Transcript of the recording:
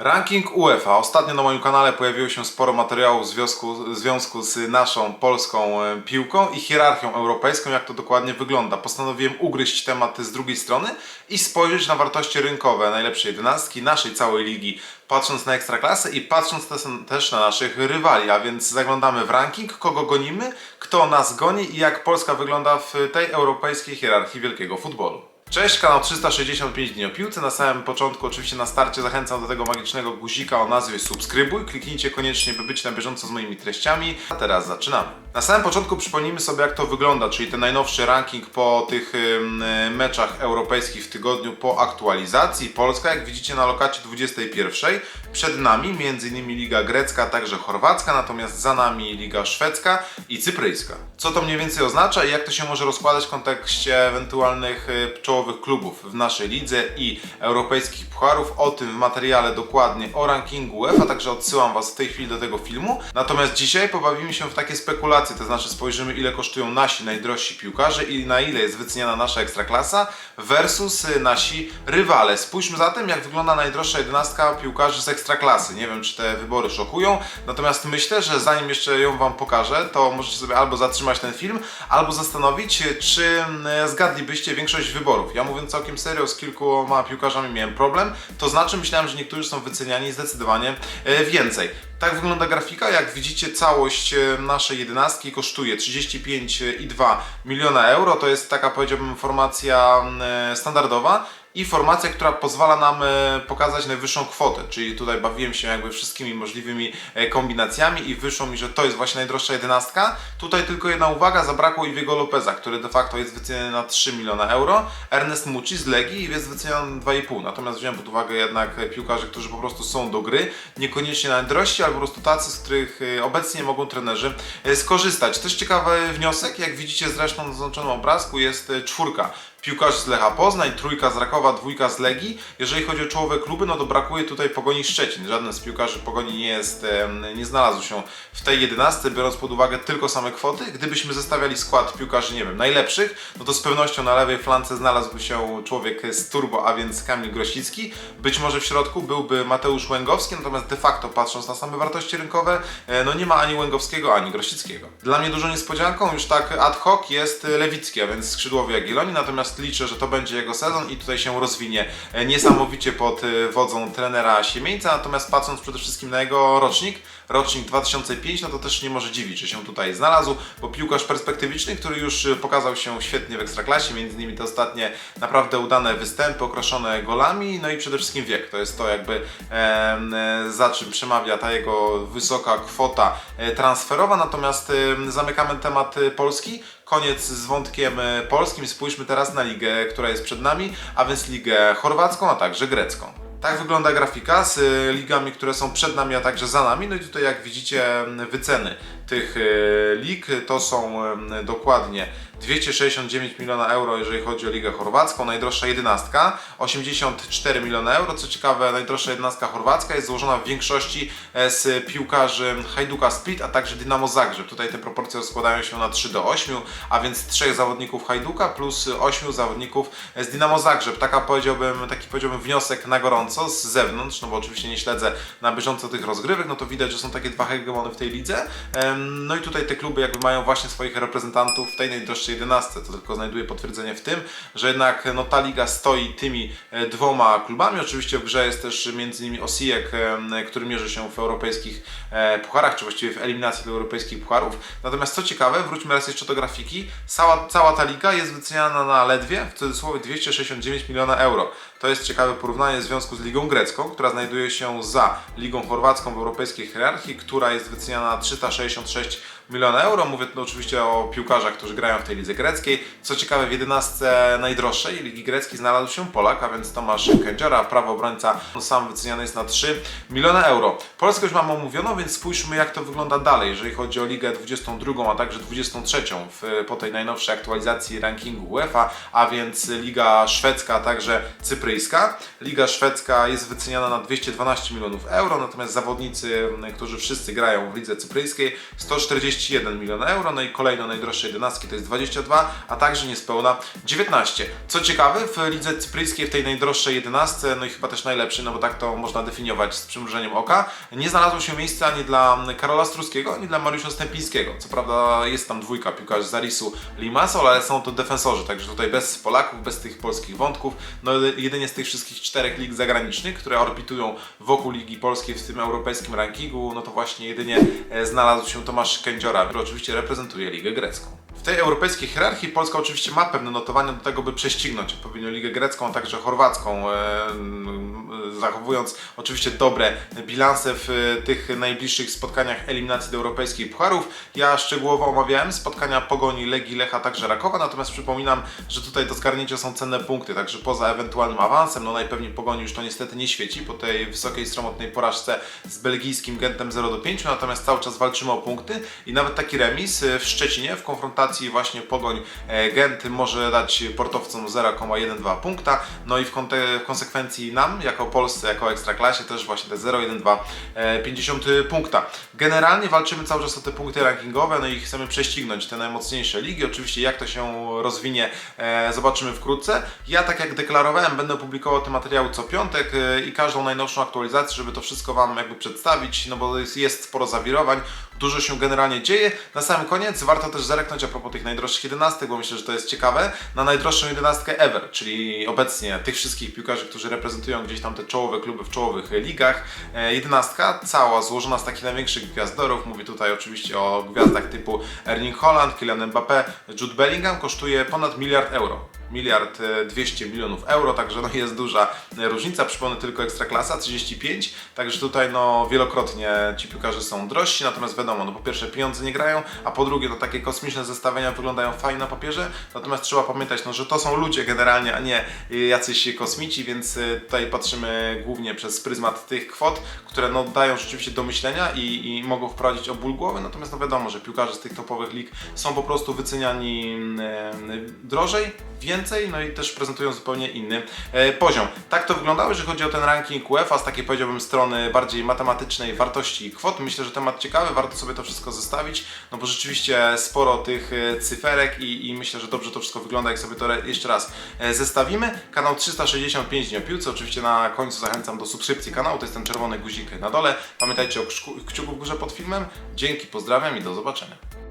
Ranking UEFA. Ostatnio na moim kanale pojawiło się sporo materiałów w związku, w związku z naszą polską e, piłką i hierarchią europejską, jak to dokładnie wygląda. Postanowiłem ugryźć temat z drugiej strony i spojrzeć na wartości rynkowe najlepszej jedenastki naszej całej ligi, patrząc na ekstraklasę i patrząc też, też na naszych rywali, a więc zaglądamy w ranking, kogo gonimy, kto nas goni i jak Polska wygląda w tej europejskiej hierarchii wielkiego futbolu. Cześć, kanał 365 dni o piłce. Na samym początku, oczywiście na starcie zachęcam do tego magicznego guzika o nazwie subskrybuj. Kliknijcie koniecznie, by być na bieżąco z moimi treściami. A teraz zaczynamy. Na samym początku przypomnijmy sobie, jak to wygląda, czyli ten najnowszy ranking po tych y, meczach europejskich w tygodniu po aktualizacji. Polska, jak widzicie na lokacie 21. Przed nami m.in. Liga Grecka, także Chorwacka, natomiast za nami Liga Szwedzka i Cypryjska. Co to mniej więcej oznacza i jak to się może rozkładać w kontekście ewentualnych y, czołowych klubów w naszej lidze i europejskich pucharów? O tym w materiale dokładnie o rankingu UEFA, także odsyłam Was w tej chwili do tego filmu. Natomiast dzisiaj pobawimy się w takie spekulacje, to znaczy spojrzymy ile kosztują nasi najdrożsi piłkarze i na ile jest wyceniana nasza ekstraklasa versus y, nasi rywale. Spójrzmy zatem jak wygląda najdroższa jedenastka piłkarzy z ekstraklasy. Nie wiem czy te wybory szokują, natomiast myślę, że zanim jeszcze ją Wam pokażę, to możecie sobie albo zatrzymać ten film, albo zastanowić, czy y, zgadlibyście większość wyborów. Ja mówiąc całkiem serio, z kilkoma piłkarzami miałem problem, to znaczy myślałem, że niektórzy są wyceniani zdecydowanie y, więcej. Tak wygląda grafika. Jak widzicie, całość naszej jedenastki kosztuje 35,2 miliona euro. To jest taka, powiedziałbym, formacja e, standardowa i formacja, która pozwala nam e, pokazać najwyższą kwotę. Czyli tutaj bawiłem się jakby wszystkimi możliwymi e, kombinacjami i wyszło mi, że to jest właśnie najdroższa jedenastka. Tutaj tylko jedna uwaga, zabrakło Iwiego Lopeza, który de facto jest wyceniony na 3 miliona euro. Ernest Muci z Legii jest wyceniony na 2,5. Natomiast wziąłem pod uwagę jednak piłkarzy, którzy po prostu są do gry, niekoniecznie najdrożsi, ale po prostu tacy, z których e, obecnie mogą trenerzy skorzystać. Też ciekawy wniosek, jak widzicie zresztą na zaznaczonym obrazku jest czwórka piłkarz z Lecha Poznań, trójka z Rakowa, dwójka z Legii. Jeżeli chodzi o czołowe kluby, no to brakuje tutaj Pogoni Szczecin. Żaden z piłkarzy Pogoni nie jest, nie znalazł się w tej 11, biorąc pod uwagę tylko same kwoty. Gdybyśmy zestawiali skład piłkarzy, nie wiem, najlepszych, no to z pewnością na lewej flance znalazłby się człowiek z turbo, a więc Kamil Grosicki. Być może w środku byłby Mateusz Łęgowski, natomiast de facto patrząc na same wartości rynkowe, e, no nie ma ani Łęgowskiego, ani Grosickiego. Dla mnie dużą niespodzianką już tak ad hoc jest Lewicki, a więc skrzydłowy Jagiellonii, natomiast liczę, że to będzie jego sezon i tutaj się rozwinie. E, niesamowicie pod e, wodzą trenera Siemieńca, natomiast patrząc przede wszystkim na jego rocznik, rocznik 2005, no to też nie może dziwić, że się tutaj znalazł, bo piłkarz perspektywiczny, który już e, pokazał się świetnie w Ekstraklasie, między innymi te ostatnie naprawdę udane występy, okraszone golami, no i przede wszystkim wiek, to jest to jakby e, za czym przemawia ta jego wysoka kwota e, transferowa, natomiast em, zamykamy temat e, Polski, koniec z wątkiem e, polskim, spójrzmy teraz na ligę, która jest przed nami, a więc ligę chorwacką, a także grecką. Tak wygląda grafika z e, ligami, które są przed nami, a także za nami. No i tutaj jak widzicie wyceny tych e, lig to są dokładnie 269 miliona euro, jeżeli chodzi o ligę chorwacką, najdroższa jedenastka, 84 miliony euro. Co ciekawe, najdroższa jedenastka chorwacka jest złożona w większości e, z piłkarzy Hajduka Split, a także Dynamo Zagrzeb. Tutaj te proporcje składają się na 3 do 8, a więc trzech zawodników Hajduka plus 8 zawodników z Dynamo Zagrzeb. Taka powiedziałbym, taki powiedziałbym wniosek na gorąco z zewnątrz, no bo oczywiście nie śledzę na bieżąco tych rozgrywek, no to widać, że są takie dwa hegemony w tej lidze. No i tutaj te kluby jakby mają właśnie swoich reprezentantów w tej najdroższej 11. To tylko znajduje potwierdzenie w tym, że jednak no, ta liga stoi tymi e, dwoma klubami. Oczywiście w grze jest też między innymi Osijek, em, który mierzy się w europejskich e, pucharach, czy właściwie w eliminacji do europejskich pucharów. Natomiast co ciekawe, wróćmy raz jeszcze do grafiki, cała, cała ta liga jest wyceniana na ledwie, w cudzysłowie 269 miliona euro. To jest ciekawe porównanie w związku z Ligą Grecką, która znajduje się za Ligą Chorwacką w europejskiej hierarchii, która jest wyceniana na 366 miliona euro. Mówię tu oczywiście o piłkarzach, którzy grają w tej lidze greckiej. Co ciekawe, w 11 najdroższej Ligi Greckiej znalazł się Polak, a więc Tomasz Kędziora, prawo obrońca, on sam wyceniany jest na 3 miliony euro. Polskę już mam omówioną, więc spójrzmy jak to wygląda dalej, jeżeli chodzi o Ligę 22, a także 23 w, po tej najnowszej aktualizacji rankingu UEFA, a więc Liga Szwedzka, a także Cypryjska. Liga Szwedzka jest wyceniana na 212 milionów euro, natomiast zawodnicy, którzy wszyscy grają w Lidze Cypryjskiej, 141 miliona euro, no i kolejno najdroższe jedenastki to jest 22, a także niespełna 19. Co ciekawe, w lidze cypryjskiej, w tej najdroższej 11, no i chyba też najlepszy, no bo tak to można definiować z przymrużeniem oka, nie znalazło się miejsca ani dla Karola Struskiego, ani dla Mariusza Stępińskiego. Co prawda jest tam dwójka piłkarzy z Arisu Limassol, ale są to defensorzy, także tutaj bez Polaków, bez tych polskich wątków, no jedynie z tych wszystkich czterech lig zagranicznych, które orbitują wokół Ligi Polskiej w tym europejskim rankingu, no to właśnie jedynie e, znalazł się Tomasz Kędziora, który oczywiście reprezentuje Ligę Grecką. Tej europejskiej hierarchii Polska oczywiście ma pewne notowania do tego, by prześcignąć odpowiednio Ligę Grecką, a także Chorwacką, e, m, zachowując oczywiście dobre bilanse w e, tych najbliższych spotkaniach eliminacji do europejskich pucharów. Ja szczegółowo omawiałem spotkania Pogoni, Legii, Lecha, także Rakowa, natomiast przypominam, że tutaj do zgarnięcia są cenne punkty, także poza ewentualnym awansem, no najpewniej Pogoni już to niestety nie świeci po tej wysokiej, sromotnej porażce z belgijskim Gentem 0 do 5, natomiast cały czas walczymy o punkty i nawet taki remis e, w Szczecinie w konfrontacji właśnie Pogoń e, Gent może dać portowcom 0,12 punkta, no i w, w konsekwencji nam, jako Polsce, jako Ekstraklasie też właśnie te 0,12 e, 50 punkta. Generalnie walczymy cały czas o te punkty rankingowe, no i chcemy prześcignąć te najmocniejsze ligi. Oczywiście jak to się rozwinie, e, zobaczymy wkrótce. Ja tak jak deklarowałem, będę publikował te materiały co piątek e, i każdą najnowszą aktualizację, żeby to wszystko Wam jakby przedstawić, no bo jest sporo zawirowań, dużo się generalnie dzieje. Na sam koniec warto też zerknąć a propos tych najdroższych 11, bo myślę, że to jest ciekawe, na najdroższą 11 ever, czyli obecnie tych wszystkich piłkarzy, którzy reprezentują gdzieś tam te czołowe kluby w czołowych ligach. E, 11 cała złożona z takich największych gwiazdorów, mówię tutaj oczywiście o gwiazdach typu Erling Holland, Kylian Mbappé, Jude Bellingham, kosztuje ponad miliard euro miliard e, 200 milionów euro, także no jest duża e, różnica. Przypomnę tylko Ekstraklasa 35, także tutaj no wielokrotnie ci piłkarze są drożsi, natomiast wiadomo, no po pierwsze pieniądze nie grają, a po drugie no takie kosmiczne zestawienia wyglądają fajnie na papierze, natomiast trzeba pamiętać, no, że to są ludzie generalnie, a nie e, jacyś kosmici, więc e, tutaj patrzymy głównie przez pryzmat tych kwot, które no dają rzeczywiście do myślenia i, i mogą wprowadzić o ból głowy, natomiast no wiadomo, że piłkarze z tych topowych lig są po prostu wyceniani mm, drożej, więcej, no i też prezentują zupełnie inny e, poziom. Tak to wyglądało, jeżeli chodzi o ten ranking UEFA z takiej powiedziałbym strony bardziej matematycznej wartości i kwot. Myślę, że temat ciekawy, warto sobie to wszystko zestawić, no bo rzeczywiście sporo tych e, cyferek i, i myślę, że dobrze to wszystko wygląda, jak sobie to jeszcze raz e, zestawimy. Kanał 365 Dni o Piłce, oczywiście na końcu zachęcam do subskrypcji kanału, to jest ten czerwony guzik na dole. Pamiętajcie o kciuku w górze pod filmem. Dzięki, pozdrawiam i do zobaczenia.